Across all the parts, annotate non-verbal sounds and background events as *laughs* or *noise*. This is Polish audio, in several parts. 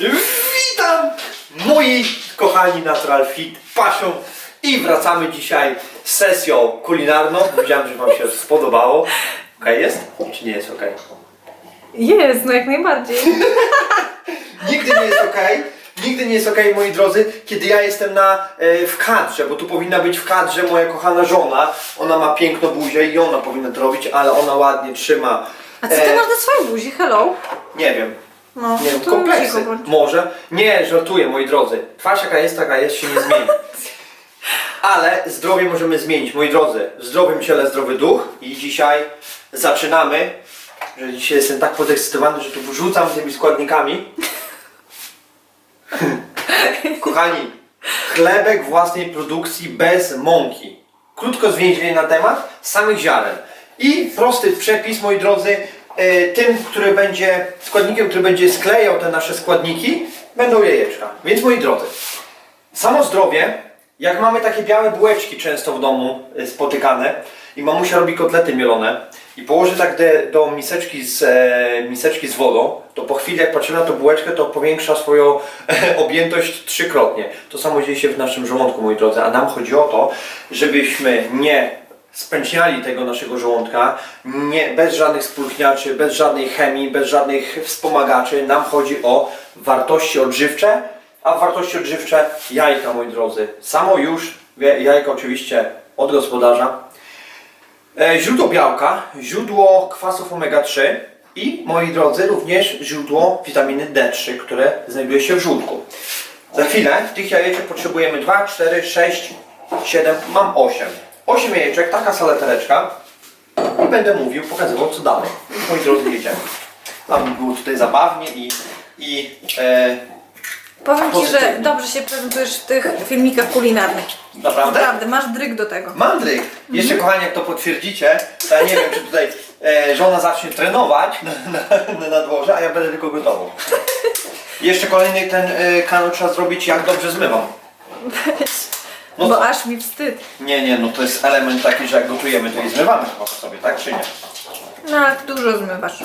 Witam moi kochani Natural Fit Pasią i wracamy dzisiaj z sesją kulinarną. Wiedziałem, że Wam się spodobało. Okej jest? Czy nie jest okej? Jest, no jak najbardziej. *laughs* Nigdy nie jest okej. Nigdy nie jest okej, moi drodzy, kiedy ja jestem na, e, w kadrze, bo tu powinna być w kadrze moja kochana żona. Ona ma piękną buzię i ona powinna to robić, ale ona ładnie trzyma. A co ty e, masz na swojej buzi? Hello? Nie wiem. No, Nie wiem, to kompleksy. bądź. Może. Nie, żartuję, moi drodzy. Twarz jaka jest, taka jest, się nie zmieni. Ale zdrowie możemy zmienić, moi drodzy. W zdrowym ciele zdrowy duch i dzisiaj zaczynamy. Że dzisiaj jestem tak podekscytowany, że tu wrzucam tymi składnikami. *laughs* Kochani, chlebek własnej produkcji bez mąki. Krótko zwięźle na temat samych ziaren. I prosty przepis, moi drodzy, tym, który będzie, składnikiem, który będzie sklejał te nasze składniki, będą jajeczka. Więc moi drodzy, samo zdrowie, jak mamy takie białe bułeczki często w domu e, spotykane i mamusia robi kotlety mielone i położy tak do miseczki z, e, miseczki z wodą, to po chwili jak patrzymy na tą bułeczkę, to powiększa swoją e, objętość trzykrotnie. To samo dzieje się w naszym żołądku, moi drodzy, a nam chodzi o to, żebyśmy nie spęczniali tego naszego żołądka, nie, bez żadnych spulchniaczy, bez żadnej chemii, bez żadnych wspomagaczy. Nam chodzi o wartości odżywcze, a wartości odżywcze jajka, moi drodzy. Samo już jajka oczywiście od gospodarza. E, źródło białka, źródło kwasów omega-3 i, moi drodzy, również źródło witaminy D3, które znajduje się w żółtku. Za chwilę tych jajeczek potrzebujemy 2, 4, 6, 7, mam 8. 8 jajeczek, taka salatereczka i będę mówił, pokazywał co dalej. Moi drodzy, jedziemy. Aby było tutaj zabawnie i, i e, Powiem Ci, że Pozytywnie. dobrze się prezentujesz w tych filmikach kulinarnych. naprawdę Naprawdę, masz dryg do tego. Mandryk. Jeszcze kochani, jak to potwierdzicie, to ja nie wiem, czy tutaj e, żona zacznie trenować na, na, na dworze, a ja będę tylko gotował. *laughs* Jeszcze kolejny ten e, kanał trzeba zrobić, jak dobrze zmywam. No Bo co? aż mi wstyd. Nie, nie, no to jest element taki, że jak gotujemy, to i zmywamy chyba sobie, tak czy nie? No ale ty dużo zmywasz.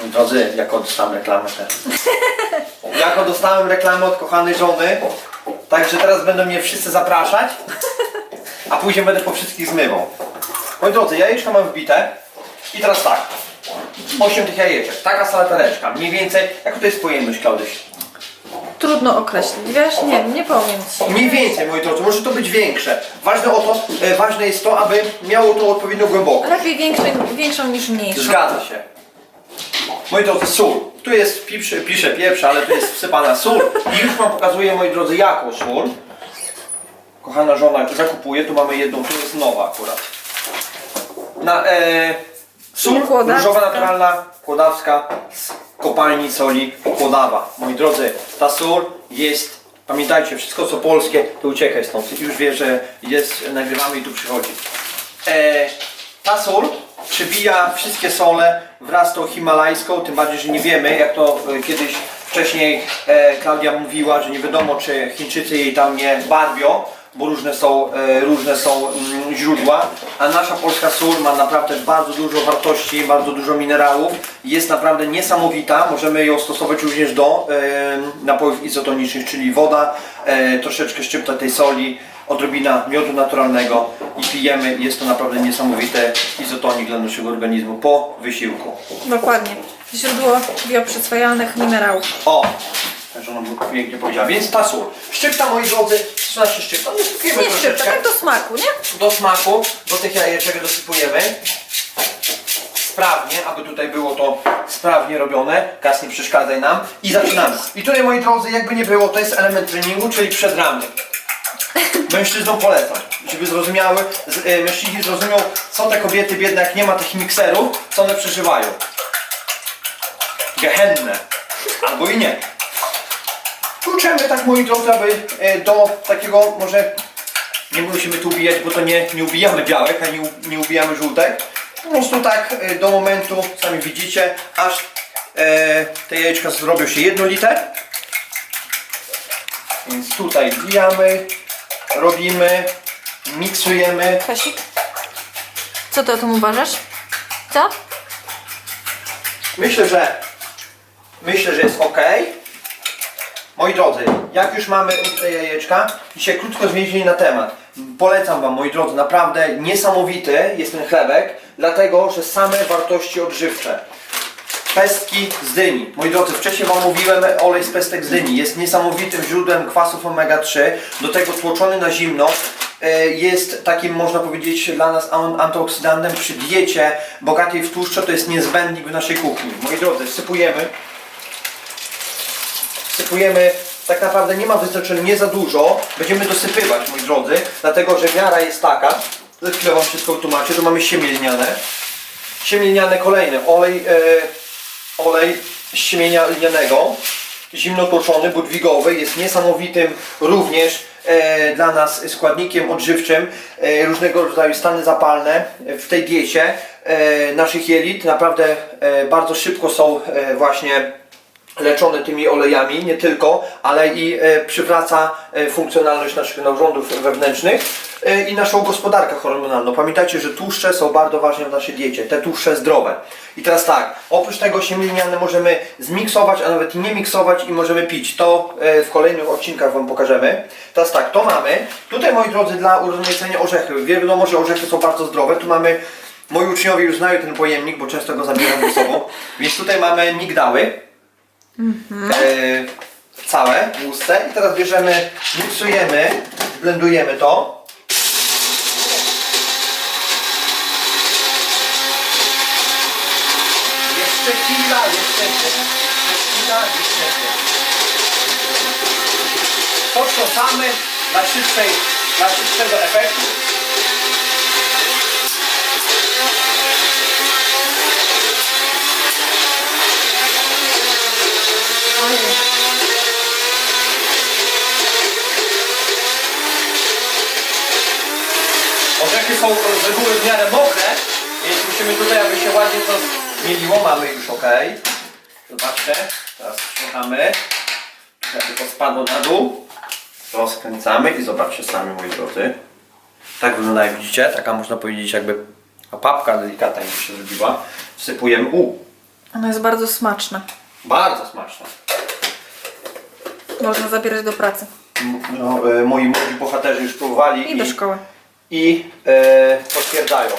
Moi drodzy, jako dostałem reklamę też. *laughs* Jako dostałem reklamę od kochanej żony, także teraz będą mnie wszyscy zapraszać, a później będę po wszystkich zmywał. Moi drodzy, jajeczka mam wbite i teraz tak. 8 tych jajeczek, taka salatereczka, mniej więcej, jaka to jest pojemność, Klaudyś? Trudno określić, wiesz? Nie wiem, nie powiem Ci. Mniej więcej, moi drodzy, może to być większe. Ważne, o to, e, ważne jest to, aby miało to odpowiednio głęboko. Lepiej większą, większą niż mniejszą. Zgadza się. Moi drodzy, sól. Tu jest, pisze, pisze pieprz, ale tu jest wsypana sól. I już Wam pokazuję, moi drodzy, jaką sól. Kochana żona zakupuje, tu mamy jedną, tu jest nowa akurat. Na, e, sól Kłodawska. różowa naturalna, kłodawska z kopalni soli Kłodawa. Moi drodzy, ta sól jest, pamiętajcie, wszystko co polskie, to uciekaj stąd. Już wie, że jest, nagrywamy i tu przychodzi. E, ta sól przebija wszystkie sole wraz z tą himalajską, tym bardziej, że nie wiemy, jak to e, kiedyś wcześniej e, Klaudia mówiła, że nie wiadomo, czy Chińczycy jej tam nie barwią, bo różne są, e, różne są mm, źródła, a nasza polska sól ma naprawdę bardzo dużo wartości, bardzo dużo minerałów, jest naprawdę niesamowita, możemy ją stosować również do e, napojów izotonicznych, czyli woda, e, troszeczkę szczypta tej soli, odrobina miodu naturalnego i pijemy. Jest to naprawdę niesamowite izotonik dla naszego organizmu po wysiłku. Dokładnie. Źródło bioprzyswajalnych minerałów. O! Że ona pięknie powiedziała. Więc ta sól. Szczypta, moi drodzy, czy nasze szczypta? No, sypujemy Nie szczypta, troszeczkę. tak do smaku, nie? Do smaku, do tych jajeczek dosypujemy. Sprawnie, aby tutaj było to sprawnie robione. Gaz nie przeszkadzaj nam. I zaczynamy. I tutaj, moi drodzy, jakby nie było, to jest element treningu, czyli przedramy. *laughs* Mężczyznom polecam, żeby zrozumiały, z, e, mężczyźni zrozumią, co te kobiety biedne, jak nie ma tych mikserów, co one przeżywają. Gehenne. Albo i nie. Kluczemy tak, moi drodzy, aby e, do takiego, może nie musimy tu ubijać, bo to nie, nie ubijamy białek, a nie, nie ubijamy żółtek. Po prostu tak e, do momentu, sami widzicie, aż e, te jajeczka zrobią się jednolite. Więc tutaj wbijamy, robimy, miksujemy. Kasik? Co ty o tym uważasz? Co? Myślę, że myślę, że jest ok. Moi drodzy, jak już mamy te jajeczka, dzisiaj krótko zwiedzili na temat. Polecam Wam, moi drodzy, naprawdę niesamowity jest ten chlebek, dlatego że same wartości odżywcze. Pestki z dyni. Moi drodzy, wcześniej Wam mówiłem, olej z pestek z dyni jest niesamowitym źródłem kwasów omega-3. Do tego tłoczony na zimno e, jest takim, można powiedzieć, dla nas an- antyoksydantem przy diecie bogatej w tłuszcze. To jest niezbędnik w naszej kuchni. Moi drodzy, wsypujemy. Wsypujemy, tak naprawdę nie ma wystarczenia, nie za dużo. Będziemy dosypywać, moi drodzy, dlatego że miara jest taka. Za chwilę Wam wszystko wytłumaczę. Tu mamy siemię lniane. Siemię lniane kolejny. Olej, e, olej siemienia lnianego. Zimno tłoczony, budwigowy. Jest niesamowitym również e, dla nas składnikiem odżywczym. E, różnego rodzaju stany zapalne w tej diecie e, naszych jelit. Naprawdę e, bardzo szybko są e, właśnie leczone tymi olejami, nie tylko, ale i e, przywraca e, funkcjonalność naszych narządów wewnętrznych e, i naszą gospodarkę hormonalną. Pamiętajcie, że tłuszcze są bardzo ważne w naszej diecie, te tłuszcze zdrowe. I teraz tak, oprócz tego siemię lniane możemy zmiksować, a nawet nie miksować i możemy pić. To w kolejnych odcinkach Wam pokażemy. Teraz tak, to mamy. Tutaj, moi drodzy, dla urozmaicenia orzechy. Wiadomo, że orzechy są bardzo zdrowe. Tu mamy, moi uczniowie już znają ten pojemnik, bo często go zabieram ze sobą. Więc tutaj mamy migdały e, całe, tłuste i teraz bierzemy, miksujemy, blendujemy to. Jeszcze chwila, jeszcze chwila, jeszcze chwila, jeszcze chwila. Potrząsamy dla dla szybszego efektu. Orzechy są z reguły w miarę mokre, więc musimy tutaj, aby się ładnie to zmieliło. Mamy już ok. Zobaczcie, teraz sprzątamy. Ja tylko spadło na dół. Rozkręcamy i zobaczcie sami, moi drodzy. Tak wyglądają, widzicie? Taka można powiedzieć jakby papka delikatna jakby się zrobiła. Wsypujemy. U, Ono jest bardzo smaczne. bardzo smaczne. Można zabierać do pracy. No, e, moi młodzi bohaterzy już próbowali I do szkoły. i e, potwierdzają.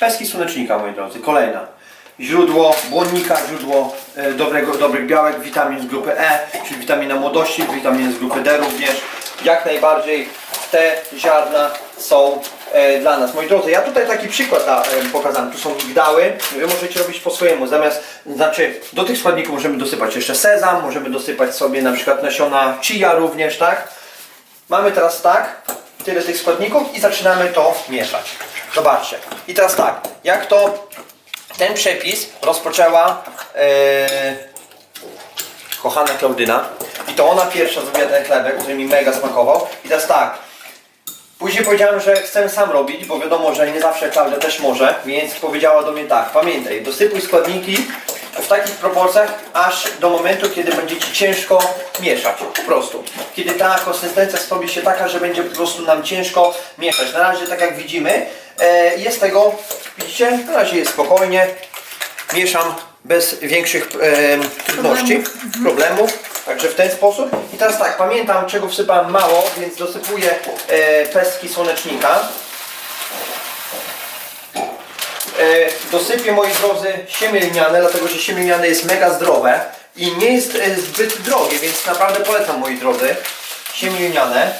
Peski słonecznika, moi drodzy, kolejna. Źródło błonnika, źródło e, dobrego, dobrych białek, witamin z grupy E, czyli witamina młodości, witamin z grupy D również. Jak najbardziej te ziarna są e, dla nas. Moi drodzy, ja tutaj taki przykład da, e, pokazałem. Tu są migdały. Wy możecie robić po swojemu. Zamiast, znaczy, do tych składników możemy dosypać jeszcze sezam, możemy dosypać sobie na przykład nasiona chia również, tak? Mamy teraz tak, tyle tych składników i zaczynamy to mieszać. Zobaczcie. I teraz tak, jak to ten przepis rozpoczęła e, kochana Klaudyna i to ona pierwsza zrobiła ten chlebek, który mi mega smakował. I teraz tak, Później powiedziałem, że chcę sam robić, bo wiadomo, że nie zawsze Klaudia też może, więc powiedziała do mnie tak, pamiętaj, dosypuj składniki w takich proporcjach, aż do momentu, kiedy będzie Ci ciężko mieszać, po prostu. Kiedy ta konsystencja zrobi się taka, że będzie po prostu nam ciężko mieszać. Na razie, tak jak widzimy, e, jest tego, widzicie, na razie jest spokojnie, mieszam bez większych e, trudności, problemów. Także w ten sposób. I teraz tak, pamiętam czego wsypałem mało, więc dosypuję e, pestki słonecznika. E, dosypię, moi drodzy, siemię lniane, dlatego że siemię lniane jest mega zdrowe i nie jest e, zbyt drogie, więc naprawdę polecam, moi drodzy, siemię lniane.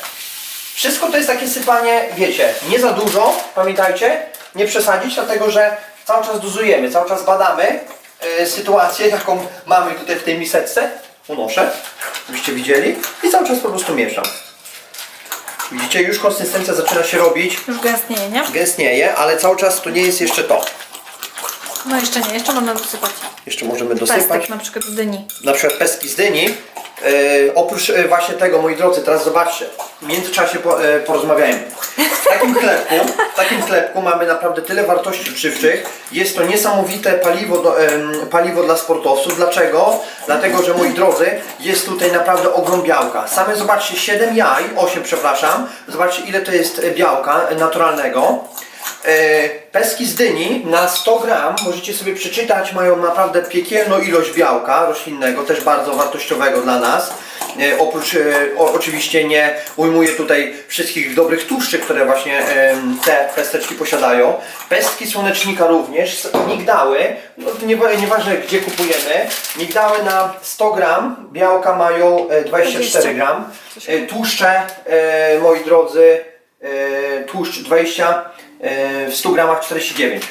Wszystko to jest takie sypanie, wiecie, nie za dużo, pamiętajcie, nie przesadzić, dlatego że cały czas dozujemy, cały czas badamy sytuację, jaką mamy tutaj w tej miseczce. Unoszę, żebyście widzieli i cały czas po prostu mieszam. Widzicie, już konsystencja zaczyna się robić, Już gęstnieje, nie? gęstnieje, ale cały czas to nie jest jeszcze to. No jeszcze nie, jeszcze można dosypać. Jeszcze możemy dosypać Pestek na przykład z dyni. na przykład pestki z dyni. E, oprócz e, właśnie tego, moi drodzy, teraz zobaczcie, w międzyczasie po, e, porozmawiajmy. W takim chlebku, w takim chlebku mamy naprawdę tyle wartości odżywczych. Jest to niesamowite paliwo, do, paliwo dla sportowców. Dlaczego? Dlatego, że moi drodzy, jest tutaj naprawdę ogrom białka. Same zobaczcie, 7 jaj, 8 przepraszam. Zobaczcie ile to jest białka naturalnego. E, Peski z dyni na 100 gram, możecie sobie przeczytać, mają naprawdę piekielną ilość białka roślinnego, też bardzo wartościowego dla nas. E, oprócz, e, o, oczywiście nie ujmuję tutaj wszystkich dobrych tłuszczy, które właśnie te pesteczki posiadają. Pestki słonecznika również, migdały, no, niewa- nieważne gdzie kupujemy, migdały na 100 gram, białka mają e, 24 20. gram, tłuszcze, moi drodzy, tłuszcz 20, e, w 100 gramach 49.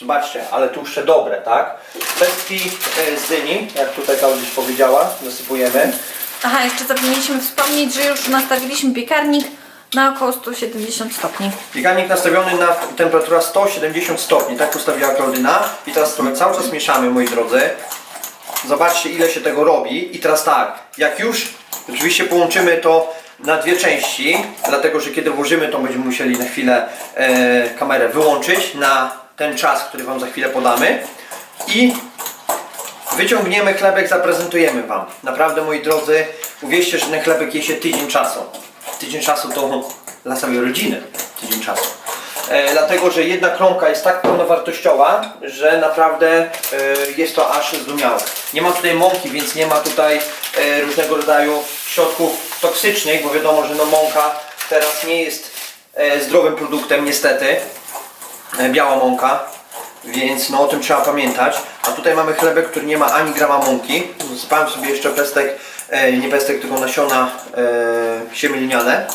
Zobaczcie, ale tłuszcze dobre, tak? Pestki e, z dyni, jak tutaj Klaudiusz powiedziała, zasypujemy. Aha, jeszcze zapomnieliśmy wspomnieć, że już nastawiliśmy piekarnik na około 170 stopni. Piekarnik nastawiony na temperaturę 170 stopni, tak ustawiła Klaudyna. I teraz trochę cały czas mieszamy, moi drodzy. Zobaczcie ile się tego robi. I teraz tak, jak już oczywiście połączymy to na dwie części, dlatego że kiedy włożymy to będziemy musieli na chwilę e, kamerę wyłączyć na ten czas, który Wam za chwilę podamy. I Wyciągniemy chlebek, zaprezentujemy Wam. Naprawdę, moi drodzy, uwierzcie, że ten chlebek je się tydzień czasu. Tydzień czasu to *laughs* dla całej rodziny. Tydzień czasu. E, dlatego, że jedna kromka jest tak pełnowartościowa, że naprawdę e, jest to aż zdumiałe. Nie ma tutaj mąki, więc nie ma tutaj e, różnego rodzaju środków toksycznych, bo wiadomo, że no mąka teraz nie jest e, zdrowym produktem, niestety. E, biała mąka, więc no o tym trzeba pamiętać. A tutaj mamy chlebek, który nie ma ani grama mąki. Zasypałem sobie jeszcze pestek, e, nie pestek, tylko nasiona siemielniane.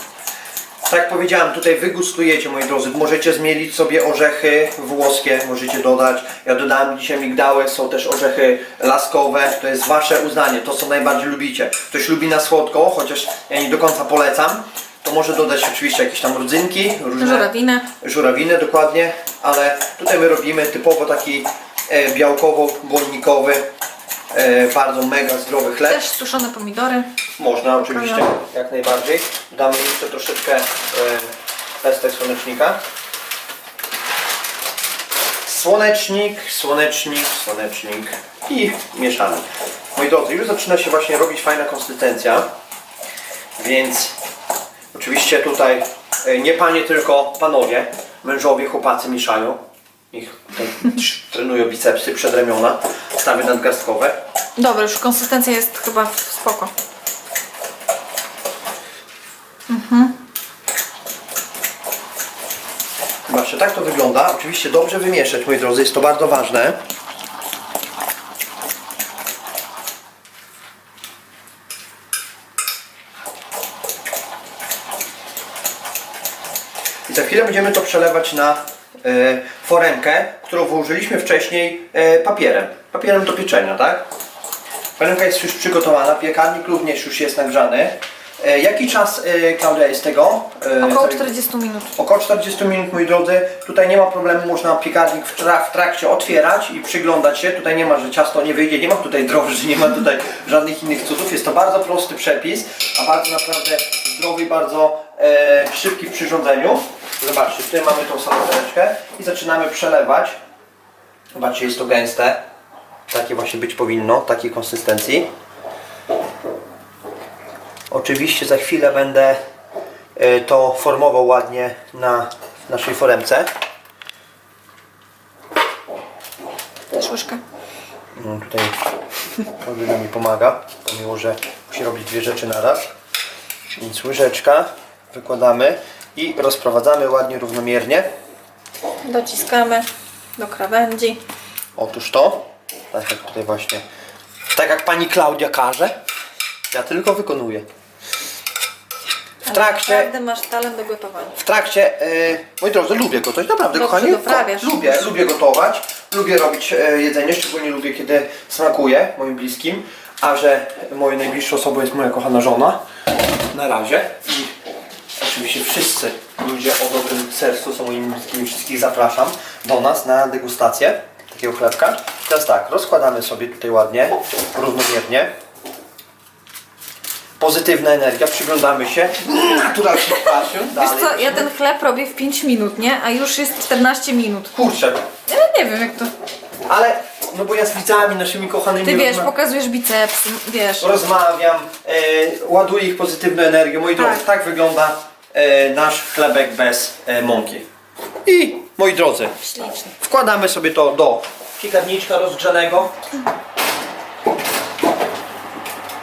Tak jak powiedziałem, tutaj wy gustujecie, moi drodzy. Możecie zmielić sobie orzechy włoskie, możecie dodać. Ja dodałem dzisiaj migdały, są też orzechy laskowe. To jest wasze uznanie, to co najbardziej lubicie. Ktoś lubi na słodko, chociaż ja nie do końca polecam. To może dodać oczywiście jakieś tam rodzynki, różne Żurawinę. żurawiny dokładnie, ale tutaj my robimy typowo taki e, białkowo-błonnikowy, e, bardzo mega zdrowy chleb. Też suszone pomidory. Można oczywiście, jak najbardziej. Damy jeszcze troszeczkę e, pestek słonecznika. Słonecznik, słonecznik, słonecznik i mieszamy. Moi drodzy, już zaczyna się właśnie robić fajna konsystencja, więc oczywiście tutaj e, nie panie, tylko panowie, mężowie, chłopacy mieszają. Ich trenują bicepsy, przedramiona, stawy nadgarstkowe. Dobra, już konsystencja jest chyba spoko. Zobaczcie, tak to wygląda. Oczywiście dobrze wymieszać, moi drodzy, jest to bardzo ważne. I za chwilę będziemy to przelewać na e, foremkę, którą włożyliśmy wcześniej e, papierem. Papierem do pieczenia, tak? Foremka jest już przygotowana, piekarnik również już jest nagrzany. E, jaki czas, e, Klaudia, jest tego? E, Około całego- 40 minut. Około 40 minut, moi drodzy. Tutaj nie ma problemu, można piekarnik w, tra- w trakcie otwierać i przyglądać się. Tutaj nie ma, że ciasto nie wyjdzie, nie ma tutaj drożdży, nie ma tutaj *laughs* żadnych innych cudów. Jest to bardzo prosty przepis, a bardzo naprawdę zdrowy i bardzo e, szybki w przyrządzeniu. Zobaczcie, tutaj mamy tą salateczkę i zaczynamy przelewać. Zobaczcie, jest to gęste. Takie właśnie być powinno, takiej konsystencji. Oczywiście za chwilę będę e, to formował ładnie na naszej foremce. Też łyżkę. No, tutaj Paulina mi pomaga, pomimo że musi robić dwie rzeczy na raz. Więc łyżeczka wykładamy i rozprowadzamy ładnie, równomiernie. Dociskamy do krawędzi. Otóż to, tak jak tutaj właśnie, tak jak pani Klaudia każe, ja tylko wykonuję. W trakcie Naprawdę masz talent do gotowania. W trakcie, e, moi drodzy, lubię gotować, naprawdę, Dobrze kochani. doprawiasz. Lubię, lubię gotować, lubię robić e, jedzenie, szczególnie lubię, kiedy smakuje moim bliskim, a że moją najbliższą osobą jest moja kochana żona, na razie. I oczywiście wszyscy ludzie o dobrym sercu są moimi bliskimi, wszystkich zapraszam do nas na degustację takiego chlebka. Teraz tak, rozkładamy sobie tutaj ładnie, równomiernie. Pozytywna energia, przyglądamy się. Natural passion. Wiesz Dalej. co, ja ten chleb robię w 5 minut, nie? A już jest 14 minut. Kurczę, Ja nie wiem jak to... ale no bo ja z widzami naszymi kochanymi Ty wiesz, rozma- pokazujesz biceps, wiesz. rozmawiam, e, ładuję ich pozytywną energią. Moi drodzy, Tak. tak wygląda e, nasz chlebek bez e, mąki. I moi drodzy, Ślicznie. wkładamy sobie to do piekarniczka rozgrzanego.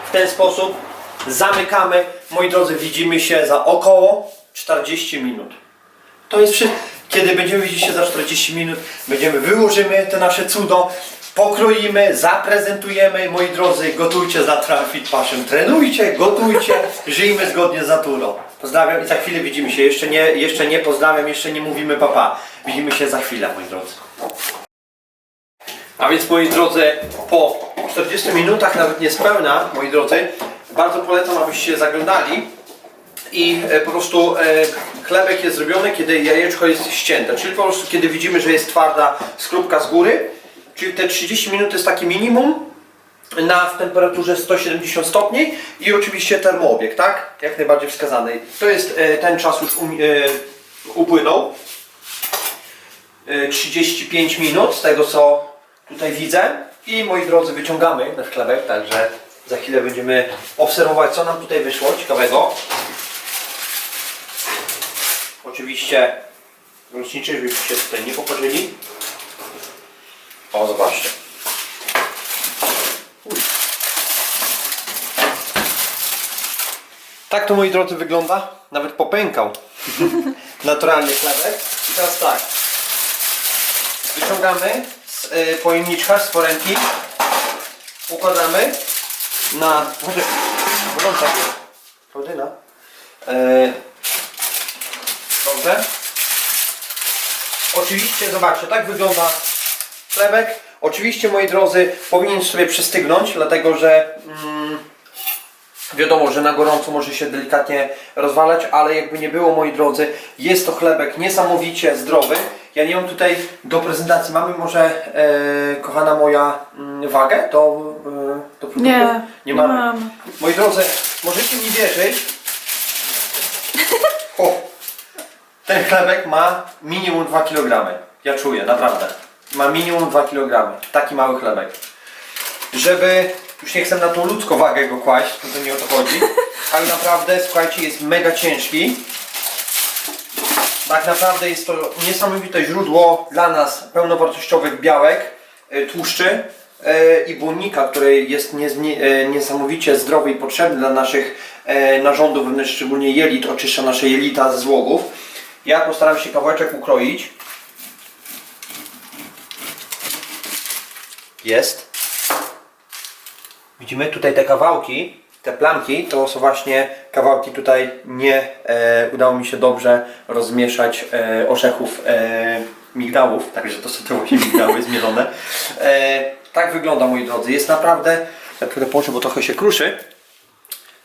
W ten sposób zamykamy. Moi drodzy, widzimy się za około 40 minut. To jest wszystko. Kiedy będziemy widzieć się za 40 minut, będziemy wyłożymy te nasze cudo, pokroimy, zaprezentujemy. Moi drodzy, gotujcie za Trafit Passion. Trenujcie, gotujcie, *laughs* żyjmy zgodnie z naturą. Pozdrawiam i za chwilę widzimy się. Jeszcze nie, jeszcze nie pozdrawiam, jeszcze nie mówimy papa. Widzimy się za chwilę, moi drodzy. A więc moi drodzy, po 40 minutach, nawet niespełna, moi drodzy, bardzo polecam, abyście zaglądali i e, po prostu e, chlebek jest zrobiony, kiedy jajeczko jest ścięte, czyli po prostu kiedy widzimy, że jest twarda skrupka z góry, czyli te 30 minut jest takie minimum na w temperaturze 170 stopni i oczywiście termoobieg, tak? Jak najbardziej wskazany. To jest e, ten czas już upłynął. E, 35 minut z tego co tutaj widzę i moi drodzy wyciągamy nasz chlebek, także za chwilę będziemy obserwować co nam tutaj wyszło ciekawego. Oczywiście ręczniczy, żebyście się tutaj nie poparzyli. O, zobaczcie. Uj. Tak to moi drodzy wygląda. Nawet popękał. *laughs* Naturalny chlebek. I teraz tak. Wyciągamy pojemniczka, z foremki. Układamy na... Może... Gorąca. Klaudyna. E, Dobrze. Oczywiście, zobaczcie, tak wygląda chlebek. Oczywiście, moi drodzy, powinien sobie przestygnąć, dlatego że mm, wiadomo, że na gorąco może się delikatnie rozwalać, ale jakby nie było, moi drodzy, jest to chlebek niesamowicie zdrowy. Ja nie mam tutaj do prezentacji. Mamy może, e, kochana moja, mm, wagę do, e, do produktów? Nie, nie mamy. mamy. Moi drodzy, możecie mi wierzyć. *laughs* O, ten chlebek ma minimum 2 kg. Ja czuję, naprawdę. Ma minimum 2 kg. Taki mały chlebek. Żeby, już nie chcę na tą ludzką wagę go kłaść, to, to nie o to chodzi. *laughs* Ale naprawdę, słuchajcie, jest mega ciężki. Tak naprawdę jest to niesamowite źródło dla nas pełnowartościowych białek, e, tłuszczy e, i błonnika, który jest e, niesamowicie zdrowy i potrzebny dla naszych narządów wewnętrznych, szczególnie jelit, oczyszcza nasze jelita ze złogów. Ja postaram się kawałeczek ukroić. Jest. Widzimy tutaj te kawałki, te plamki, to są właśnie kawałki tutaj nie e, udało mi się dobrze rozmieszać e, orzechów e, migdałów, także to są te właśnie migdały zmielone. E, tak wygląda moi drodzy, jest naprawdę, ja trochę położę, bo trochę się kruszy.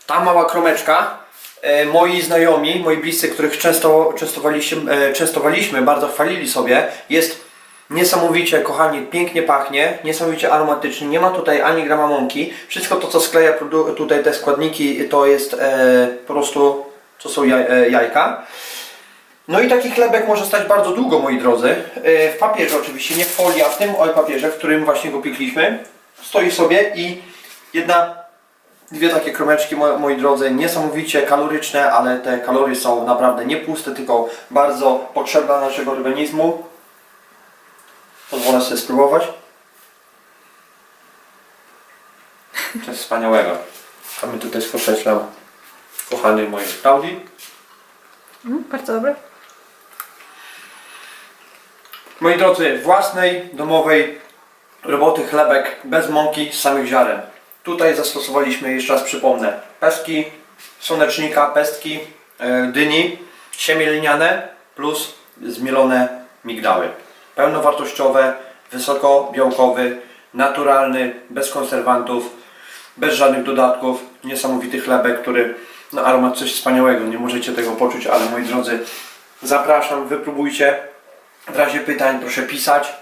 Ta mała kromeczka, e, moi znajomi, moi bliscy, których często częstowaliśmy, e, częstowaliśmy, bardzo chwalili sobie, jest niesamowicie, kochani, pięknie pachnie, niesamowicie aromatycznie, nie ma tutaj ani grama mąki. Wszystko to, co skleja tutaj te składniki, to jest e, po prostu, to są jaj, e, jajka. No i taki chlebek może stać bardzo długo, moi drodzy. E, w papierze oczywiście, nie w folii, a w tym oj papierze, w którym właśnie go piekliśmy. Stoi sobie i jedna, dwie takie kromeczki, moi, moi drodzy, niesamowicie kaloryczne, ale te kalorie są naprawdę nie puste, tylko bardzo potrzebne naszego organizmu. Pozwolę sobie spróbować. Coś wspaniałego. A my tutaj skreślam kochany mojej Klaudii. Mm, bardzo dobre. Moi drodzy, własnej, domowej roboty chlebek bez mąki z samych ziaren. Tutaj zastosowaliśmy, jeszcze raz przypomnę, pestki słonecznika, pestki e, dyni, siemię liniane plus zmielone migdały. Pełnowartościowe, wysokobiałkowy, naturalny, bez konserwantów, bez żadnych dodatków. Niesamowity chlebek, który no aromat coś wspaniałego, nie możecie tego poczuć, ale moi drodzy, zapraszam, wypróbujcie. W razie pytań proszę pisać.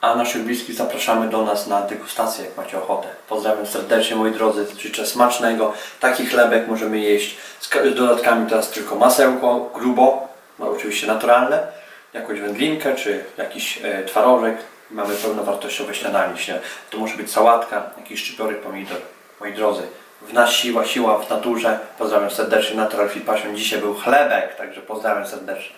A naszych bliskich zapraszamy do nas na degustację, jak macie ochotę. Pozdrawiam serdecznie moi drodzy, życzę smacznego. Taki chlebek możemy jeść z ka- z dodatkami teraz tylko masełko, grubo, no oczywiście naturalne, jakąś wędlinkę czy jakiś e, twarożek. Mamy pełnowartościowe śniadanie. Śnie- To może być sałatka, jakiś szczypiory, pomidor. Moi drodzy, w nas siła, siła w naturze. Pozdrawiam serdecznie, Natural Fit Passion. Dzisiaj był chlebek, także pozdrawiam serdecznie.